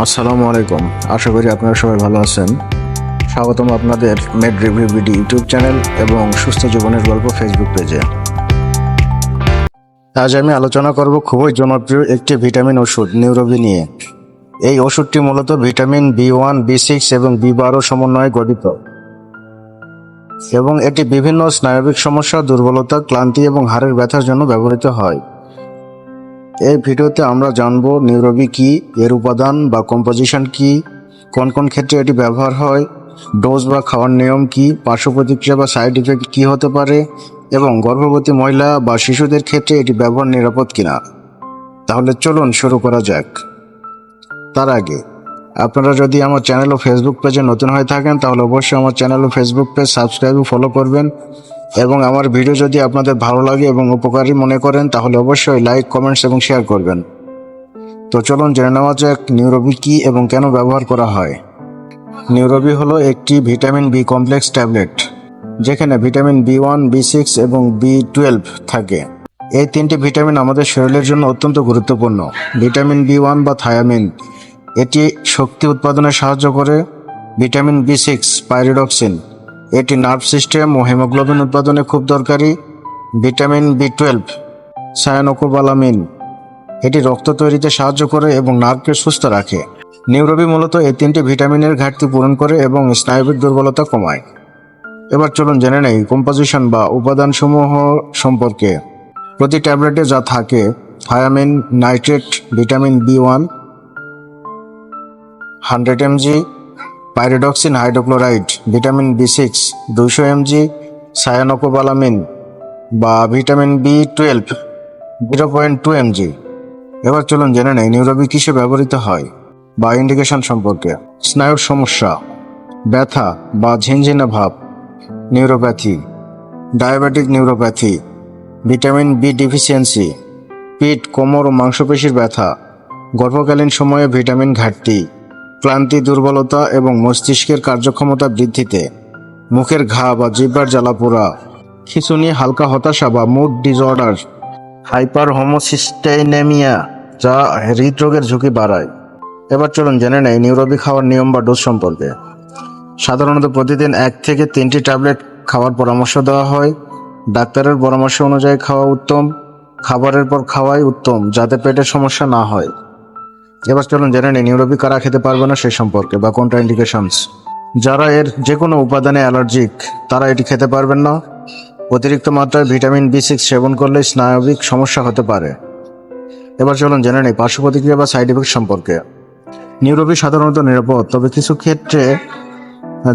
আসসালামু আলাইকুম। আশা করি আপনারা সবাই ভালো আছেন। স্বাগতম আপনাদের Med Review BD YouTube channel এবং সুস্থ জীবনের গল্প ফেসবুক পেজে। আজ আমি আলোচনা করব খুবই জনপ্রিয় একটি ভিটামিন ওষুধ নিউরোবি নিয়ে। এই ওষুধটি মূলত vitamin B one, B six এবং বি বারো সমন্বয়ে গঠিত। এবং এটি বিভিন্ন স্নায়বিক সমস্যা, দুর্বলতা, ক্লান্তি এবং হাড়ের ব্যথার জন্য ব্যবহৃত হয়। এই ভিডিওতে আমরা জানব নিউরোবি কি, এর উপাদান বা কম্পোজিশন কি, কোন কোন ক্ষেত্রে এটি ব্যবহার হয় ডোজ বা খাওয়ার নিয়ম কি, পার্শ্ব প্রতিক্রিয়া বা সাইড ইফেক্ট কি হতে পারে, এবং গর্ভবতী মহিলা বা শিশুদের ক্ষেত্রে এটি ব্যবহার নিরাপদ কিনা। তাহলে চলুন শুরু করা যাক। তার আগে, আপনারা যদি আমার চ্যানেল ও ফেসবুক পেজে নতুন হয়ে থাকেন, তাহলে অবশ্যই আমার চ্যানেল ও ফেসবুক পেজ সাবস্ক্রাইব ও ফলো করবেন। এবং আমার ভিডিও যদি আপনাদের ভালো লাগে এবং উপকারী মনে করেন, তাহলে অবশ্যই লাইক কমেন্টস এবং শেয়ার করবেন। তো চলুন জেনে নেওয়া যাক নিউরোবি কী এবং কেন ব্যবহার করা হয়। নিউরোবি হলো একটি ভিটামিন বি কমপ্লেক্স ট্যাবলেট, যেখানে vitamin B one, B six এবং বি টুয়েলভ থাকে। এই তিনটি ভিটামিন আমাদের শরীরের জন্য অত্যন্ত গুরুত্বপূর্ণ। ভিটামিন বি ওয়ান বা থায়ামিন, এটি শক্তি উৎপাদনে সাহায্য করে। ভিটামিন বি সিক্স, পাইরিডক্সিন এটি নার্ভ সিস্টেম ও হেমোগ্লোবিন উৎপাদনে খুব দরকারি ভিটামিন বি টুয়েলভ সায়ানোকোবালামিন এটি রক্ত তৈরিতে সাহায্য করে এবং নার্ভকে সুস্থ রাখে। নিউরোবি মূলত এই তিনটি ভিটামিনের ঘাটতি পূরণ করে এবং স্নায়বিক দুর্বলতা কমায়। এবার চলুন জেনে নেই কম্পোজিশন বা উপাদানসমূহ সম্পর্কে। প্রতি ট্যাবলেটে যা থাকে thiamine nitrate vitamin B one hundred MG pyridoxine hydrochloride, vitamin B six, দুইশো এমজি সায়ানোকোবালামিন বা vitamin B twelve, zero point two MG. এবার চলুন জেনে নেই নিউরোবি কিসে ব্যবহৃত হয় বা ইন্ডিকেশন সম্পর্কে। স্নায়ুর সমস্যা, ব্যথা বা ঝিনঝিনে ভাব, neuropathy, diabetic neuropathy, vitamin B deficiency, পিঠ, কোমর ও মাংসপেশির ব্যথা, গর্ভকালীন সময়ে ভিটামিন ঘাটতি। ক্লান্তি, দুর্বলতা এবং মস্তিষ্কের কার্যক্ষমতা বৃদ্ধিতে মুখের ঘা বা জিব্বার জ্বালাপোড়া, খিঁচুনি, হালকা হতাশা বা মুড ডিসঅর্ডার হাইপার হোমোসিস্টেনেমিয়া যা হৃদরোগের ঝুঁকি বাড়ায়। এবার চলুন জেনে নেই নিউরোবি খাওয়ার নিয়ম বা ডোজ সম্পর্কে। সাধারণত প্রতিদিন এক থেকে তিনটি ট্যাবলেট খাওয়ার পরামর্শ দেওয়া হয়। ডাক্তারের পরামর্শ অনুযায়ী খাওয়া উত্তম, খাবারের পর খাওয়াই উত্তম যাতে পেটের সমস্যা না হয়। এবার চলুন জেনে নিই নিউরোবি কারা খেতে পারবে না সেই সম্পর্কে বা কোনটা ইন্ডিকেশনস যারা এর যে কোনো উপাদানে অ্যালার্জিক তারা এটি খেতে পারবেন না। অতিরিক্ত মাত্রায় ভিটামিন বি সিক্স সেবন করলে স্নায়বিক সমস্যা হতে পারে। এবার চলুন জেনে নিই পার্শ্ব প্রতিক্রিয়া বা সাইড ইফেক্ট সম্পর্কে। নিউরোবি সাধারণত নিরাপদ, তবে কিছু ক্ষেত্রে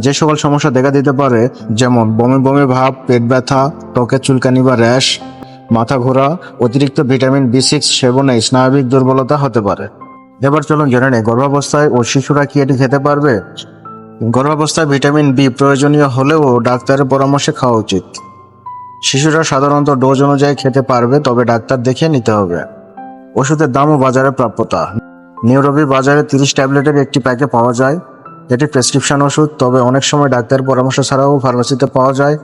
যে সকল সমস্যা দেখা দিতে পারে, যেমন বমি বমি ভাব, পেট ব্যথা, ত্বকের চুলকানি বা র্যাশ, মাথা ঘোরা, অতিরিক্ত ভিটামিন বি সিক্স সেবনে স্নায়বিক দুর্বলতা হতে পারে। এবার চলুন জেনে নেই। গর্ভাবস্থায় ও শিশুরা কি এটি খেতে পারবে? গর্ভাবস্থায় ভিটামিন বি প্রয়োজনীয় হলেও ডাক্তারের পরামর্শে খাওয়া উচিত। শিশুরা সাধারণত ডোজ অনুযায়ী খেতে পারবে, তবে ডাক্তার দেখিয়ে নিতে হবে। ওষুধের দাম ও বাজারে প্রাপ্যতা। নিউরোবি বাজারে তিরিশ ট্যাবলেটের একটি প্যাকে পাওয়া যায়। এটি প্রেসক্রিপশন ওষুধ, তবে অনেক সময় ডাক্তারের পরামর্শ ছাড়াও ফার্মেসিতে পাওয়া যায়।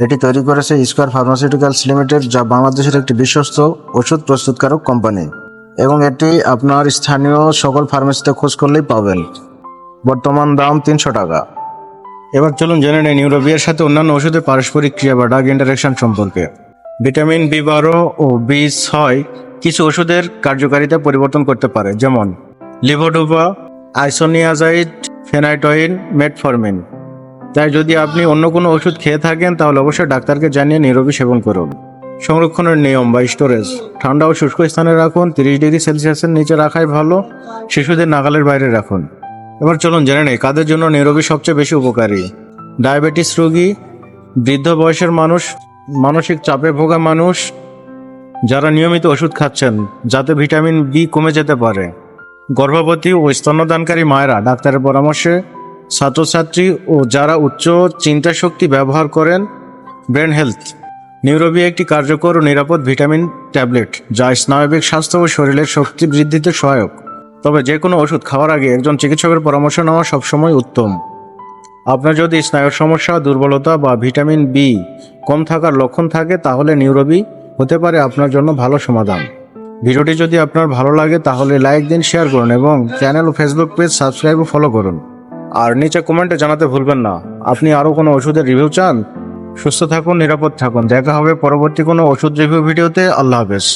এটি তৈরি করেছে স্কোয়ার ফার্মাসিউটিক্যালস লিমিটেড, যা বাংলাদেশের একটি বিশ্বস্ত ওষুধ প্রস্তুতকারক কোম্পানি। এবং এটি আপনার স্থানীয় সকল ফার্মেসিতে খোঁজ করলেই পাবেন। বর্তমান দাম তিনশো টাকা। এবার চলুন জেনে নেই নিউরোবিয়ার সাথে অন্যান্য ওষুধের পারস্পরিক ক্রিয়া বা ডাগ ইন্টারাকশন সম্পর্কে। ভিটামিন বি বারো ও বি ছয় কিছু ওষুধের কার্যকারিতা পরিবর্তন করতে পারে, যেমন লিভোডোভা আইসোনিয়াজাইড ফেনাইটয়েন মেটফরমিন তাই যদি আপনি অন্য কোনো ওষুধ খেয়ে থাকেন, তাহলে অবশ্যই ডাক্তারকে জানিয়ে নিরবি সেবন করুন। সংরক্ষণের নিয়ম বা স্টোরেজ ঠান্ডা ও শুষ্ক স্থানে রাখুন, তিরিশ ডিগ্রি সেলসিয়াসের নিচে রাখাই ভালো, শিশুদের নাগালের বাইরে রাখুন। এবার চলুন জেনে নেই কাদের জন্য নিরবি সবচেয়ে বেশি উপকারী। ডায়াবেটিস রোগী, বৃদ্ধ বয়সের মানুষ, মানসিক চাপে ভোগা মানুষ, যারা নিয়মিত ওষুধ খাচ্ছেন, যাতে ভিটামিন বি কমে যেতে পারে। গর্ভবতী ও স্তন্যদানকারী মায়েরা ডাক্তারের পরামর্শে ছাত্রছাত্রী ও যারা উচ্চ চিন্তা শক্তি ব্যবহার করেন ব্রেন হেলথ নিউরোবি একটি কার্যকর ও নিরাপদ ভিটামিন ট্যাবলেট, যা স্নায়বিক স্বাস্থ্য ও শরীরের শক্তি বৃদ্ধিতে সহায়ক। তবে যে কোনো ওষুধ খাওয়ার আগে একজন চিকিৎসকের পরামর্শ নেওয়া সবসময় উত্তম। আপনার যদি স্নায়ুর সমস্যা, দুর্বলতা বা ভিটামিন বি কম থাকার লক্ষণ থাকে, তাহলে নিউরোবি হতে পারে আপনার জন্য ভালো সমাধান। ভিডিওটি যদি আপনার ভালো লাগে, তাহলে লাইক দিন, শেয়ার করুন এবং চ্যানেল ও ফেসবুক পেজ সাবস্ক্রাইব ও ফলো করুন। আর নিচে কমেন্টে জানাতে ভুলবেন না। আপনি আরও কোনো ওষুধের রিভিউ চান? সুস্থ থাকুন নিরাপদ থাকুন। দেখা হবে পরবর্তী কোনো ওষুধ রিভিউ ভিডিওতে। আল্লাহ হাফেজ।